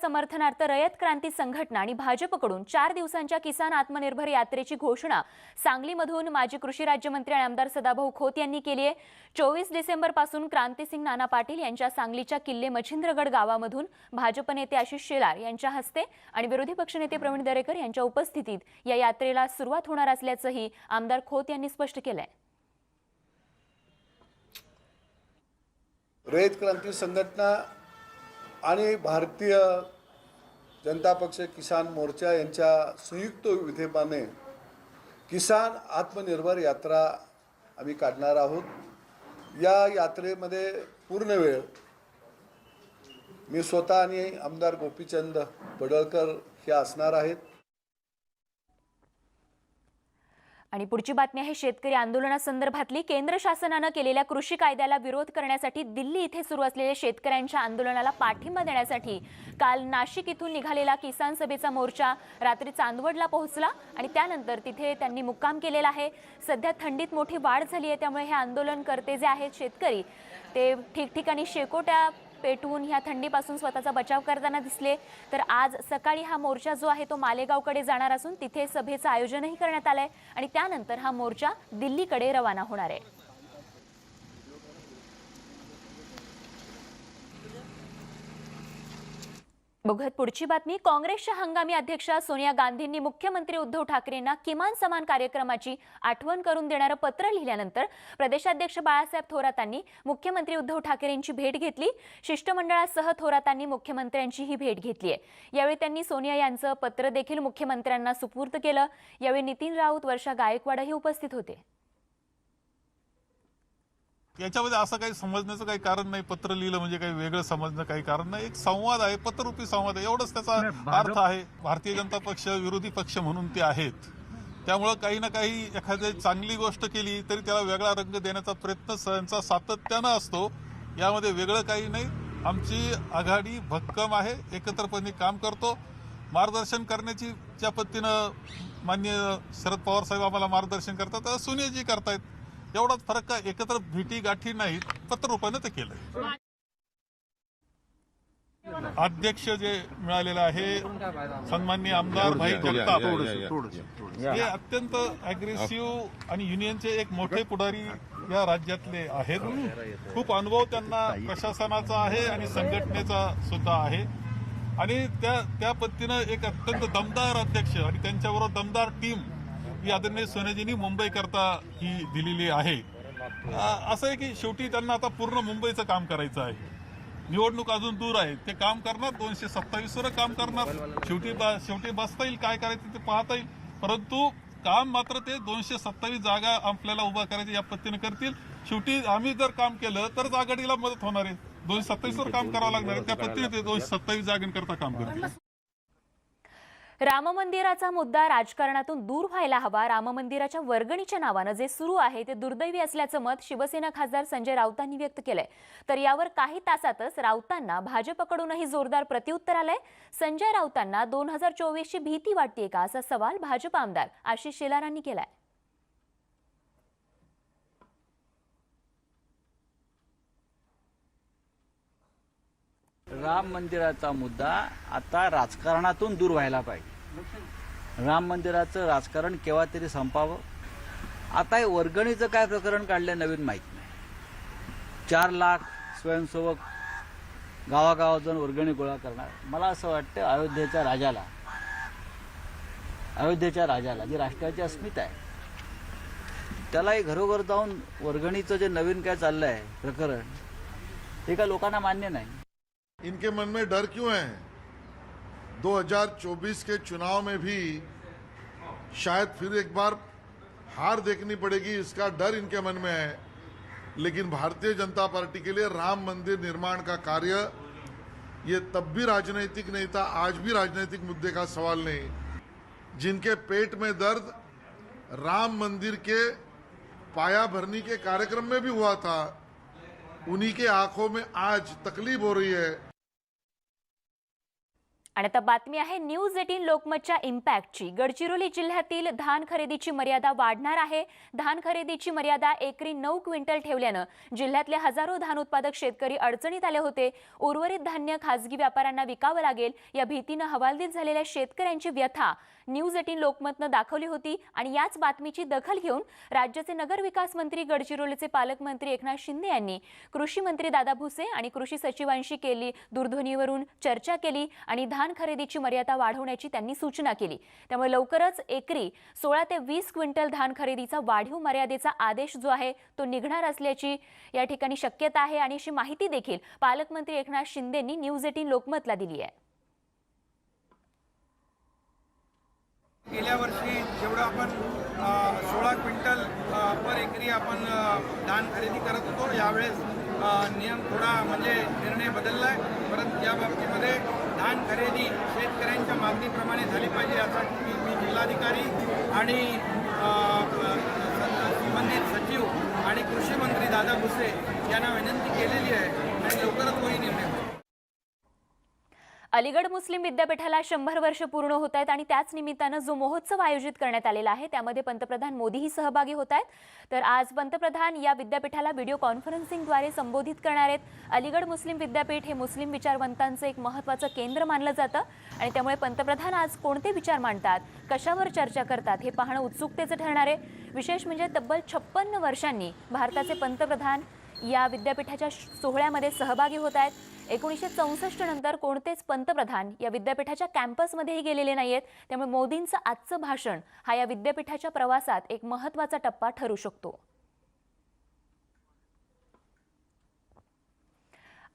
समर्थनार्थ रयत क्रांती संघटना आणि भाजपकडून चार दिवसांच्या किसान आत्मनिर्भर यात्रेची घोषणा सांगलीमधून माजी कृषी राज्यमंत्री आणि आमदार सदाभाऊ खोत यांनी केली आहे. चोवीस डिसेंबरपासून क्रांतीसिंग नाना पाटील यांच्या सांगलीच्या किल्ले मच्छिंद्रगड गावामधून भाजप नेते आशिष शेलार यांच्या हस्ते आणि विरोधी पक्षनेते प्रवीण दरेकर यांच्या उपस्थितीत या यात्रेला सुरुवात होणार असल्याचंही आमदार खोत यांनी स्पष्ट केलंय. रयत क्रांती संघटना आणि भारतीय जनता पक्ष किसान मोर्चा यांच्या संयुक्त विधेयकाने किसान आत्मनिर्भर यात्रा आम्ही काढणार आहोत. या यात्रेमध्ये पूर्ण वेळ मी स्वतः आणि आमदार गोपीचंद पडळकर हे असणार आहेत. आणि पुढची बातमी आहे शेतकरी आंदोलनासंदर्भातली. केंद्र शासनानं केलेल्या कृषी कायद्याला विरोध करण्यासाठी दिल्ली इथे सुरू असलेल्या शेतकऱ्यांच्या आंदोलनाला पाठिंबा देण्यासाठी काल नाशिक इथून निघालेला किसान सभेचा मोर्चा रात्री चांदवडला पोहोचला आणि त्यानंतर तिथे त्यांनी मुक्काम केलेला आहे. सध्या थंडीत मोठी वाढ झाली आहे त्यामुळे हे आंदोलनकर्ते जे आहेत शेतकरी ते ठिकठिकाणी शेकोट्या पेटवून ह्या थंडीपासून स्वतःचा बचाव करताना दिसले. तर आज सकाळी हा मोर्चा जो आहे तो मालेगावकडे जाणार असून तिथे सभेचं आयोजनही करण्यात आलं आहे आणि त्यानंतर हा मोर्चा दिल्लीकडे रवाना होणार आहे. बघत पुढची बातमी. काँग्रेसच्या हंगामी अध्यक्षा सोनिया गांधींनी मुख्यमंत्री उद्धव ठाकरेंना किमान समान कार्यक्रमाची आठवण करून देणारं पत्र लिहिल्यानंतर प्रदेशाध्यक्ष बाळासाहेब थोरातांनी मुख्यमंत्री उद्धव ठाकरेंची भेट घेतली. शिष्टमंडळासह थोरातांनी मुख्यमंत्र्यांची ही भेट घेतली आहे यावेळी त्यांनी सोनिया यांचं पत्र देखील मुख्यमंत्र्यांना सुपूर्द केलं. यावेळी नितीन राऊत वर्षा गायकवाडही उपस्थित होते. याच्यामध्ये असं काही समजण्याचं काही कारण नाही पत्र लिहिलं म्हणजे काही वेगळं समजणं काही कारण नाही. एक संवाद आहे पत्ररूपी संवाद आहे. एवढंच त्याचा अर्थ आहे. भारतीय जनता पक्ष विरोधी पक्ष म्हणून ते आहेत. त्यामुळं काही ना काही एखादी चांगली गोष्ट केली तरी त्याला वेगळा रंग देण्याचा प्रयत्न त्यांचा सातत्यानं असतो. यामध्ये वेगळं काही नाही. आमची आघाडी भक्कम आहे. एकत्रपणे काम करतो. मार्गदर्शन करण्याची ज्या पद्धतीनं मान्य शरद पवार साहेब आम्हाला मार्गदर्शन करतात तसं सोनियाजी करतायत. एवढाच फरक काय एकत्र भेटी गाठी नाहीत पत्ररूपानं ते केलंय. अध्यक्ष जे मिळालेलं आहे सन्माननीय आमदार भाई जगताप. हे अत्यंत अग्रेसिव्ह आणि युनियनचे एक मोठे पुढारी या राज्यातले आहेत. खूप अनुभव त्यांना प्रशासनाचा आहे आणि संघटनेचा सुद्धा आहे. आणि त्या त्या पद्धतीनं एक अत्यंत दमदार अध्यक्ष आणि त्यांच्याबरोबर दमदार टीम ही आदरणीय सोनेजींनी मुंबई करता ही दिलेली आहे. असं आहे की शेवटी त्यांना आता पूर्ण मुंबईचं काम करायचं आहे. निवडणूक अजून दूर आहे. ते काम करणार दोनशे सत्तावीस वर काम करणार. शेवटी बा- शेवटी बसता येईल काय करायचं ते पाहता येईल. परंतु काम मात्र ते दोनशे सत्तावीस जागा आपल्याला उभा करायची या पद्धतीने करतील. शेवटी आम्ही जर काम केलं तरच आघाडीला मदत होणार आहे. दोनशे सत्तावीस वर काम करावं लागणार आहे. त्या पद्धतीने ते दोनशे सत्तावीस जागांकरता काम करतील. राम मंदिराचा मुद्दा राजकारणातून दूर व्हायला हवा. राम मंदिराच्या वर्गणीच्या नावानं जे सुरू आहे ते दुर्दैवी असल्याचं मत शिवसेना खासदार संजय राऊतांनी व्यक्त केलंय. तर यावर काही तासातच राऊतांना भाजपकडूनही जोरदार प्रत्युत्तर आलंय. संजय राऊतांना दोन हजार चोवीसची भीती वाटतेय का? असा सवाल भाजप आमदार आशिष शेलारांनी केलाय. राम मंदिराचा मुद्दा आता राजकारणातून दूर व्हायला पाहिजे. राम मंदिराचं राजकारण केव्हा तरी संपावं? आता हे वर्गणीचं काय प्रकरण काढलं नवीन माहीत नाही. चार लाख स्वयंसेवक गावागावात जाऊन वर्गणी गोळा करणार. मला असं वाटतं अयोध्येच्या राजाला अयोध्येच्या राजाला जी राष्ट्राची अस्मिता आहे त्यालाही घरोघर जाऊन वर्गणीचं जे नवीन काय चाललं आहे प्रकरण हे काय लोकांना मान्य नाही? इनके मन में डर क्यों है? 2024 के चुनाव में भी शायद फिर एक बार हार देखनी पड़ेगी, इसका डर इनके मन में है। लेकिन भारतीय जनता पार्टी के लिए राम मंदिर निर्माण का कार्य, ये तब भी राजनीतिक नहीं था, आज भी राजनीतिक मुद्दे का सवाल नहीं। जिनके पेट में दर्द राम मंदिर के पाया भरनी के कार्यक्रम में भी हुआ था, उन्हीं के आँखों में आज तकलीफ़ हो रही है। आणि आता बातमी आहे न्यूज एटीन लोकमतच्या इम्पॅक्टची. गडचिरोली जिल्ह्यातील धान खरेदीची मर्यादा वाढणार आहे. धान खरेदीची मर्यादा एकरी नऊ क्विंटल ठेवल्यानं जिल्ह्यातले हजारो धान उत्पादक शेतकरी अडचणीत आले होते. उर्वरित धान्य खासगी व्यापाऱ्यांना विकावं लागेल या भीतीनं हवालदिल झालेल्या शेतकऱ्यांची व्यथा न्यूज एटीन लोकमतनं दाखवली होती आणि याच बातमीची दखल घेऊन राज्याचे नगरविकास मंत्री गडचिरोलीचे पालकमंत्री एकनाथ शिंदे यांनी कृषी मंत्री दादा भुसे आणि कृषी सचिवांशी केली दूरध्वनीवरून चर्चा केली आणि धान खरेदीची मर्यादा वाढवण्याची त्यांनी सूचना केली. त्यामुळे लवकरच एकरी सोळा ते वीस क्विंटल धान खरेदीचा वाढीव मर्यादेचा आदेश जो आहे तो निघणार असल्याची या ठिकाणी शक्यता आहे आणि अशी माहिती देखील पालकमंत्री एकनाथ शिंदेंनी न्यूज एटीन लोकमतला दिली आहे. गेल्या वर्षी जेवढं आपण सोळा क्विंटल पर एकरी आपण धान खरेदी करत होतो यावेळेस नियम थोडा म्हणजे निर्णय बदलला आहे परत या बाबतीमध्ये धान खरेदी शेतकऱ्यांच्या मागणीप्रमाणे झाली पाहिजे यासाठी मी जिल्हाधिकारी आणि संबंधित सचिव आणि कृषी मंत्री दादा भुसे यांना विनंती केलेली आहे आणि लवकरच कोणी निर्णय. होईल अलीगड मुस्लिम विद्यापीठाला शंभर वर्ष पूर्ण होत आहेत आणि त्याच निमित्तानं जो महोत्सव आयोजित करण्यात आलेला आहे त्यामध्ये पंतप्रधान मोदीही सहभागी होत आहेत. तर आज पंतप्रधान या विद्यापीठाला व्हिडिओ कॉन्फरन्सिंगद्वारे संबोधित करणार आहेत. अलीगड मुस्लिम विद्यापीठ हे मुस्लिम विचारवंतांचं एक महत्त्वाचं केंद्र मानलं जातं आणि त्यामुळे पंतप्रधान आज कोणते विचार मांडतात कशावर चर्चा करतात हे पाहणं उत्सुकतेचं ठरणार आहे. विशेष म्हणजे तब्बल छप्पन्न वर्षांनी भारताचे पंतप्रधान या विद्यापीठाच्या सोहळ्यामध्ये सहभागी होत आहेत. एकोणीसशे चौसष्ट नंतर कोणतेच पंतप्रधान या विद्यापीठाच्या कॅम्पसमध्येही गेलेले नाही आहेत त्यामुळे मोदींचं आजचं भाषण हा या विद्यापीठाच्या प्रवासात एक महत्त्वाचा टप्पा ठरू शकतो.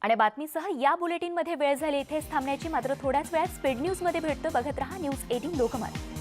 आणि बातमीसह या बुलेटिनमध्ये वेळ झाली. इथेच थांबण्याची मात्र थोड्याच वेळात स्पीड न्यूजमध्ये भेटतो. बघत रहा न्यूज एटीन लोकमत.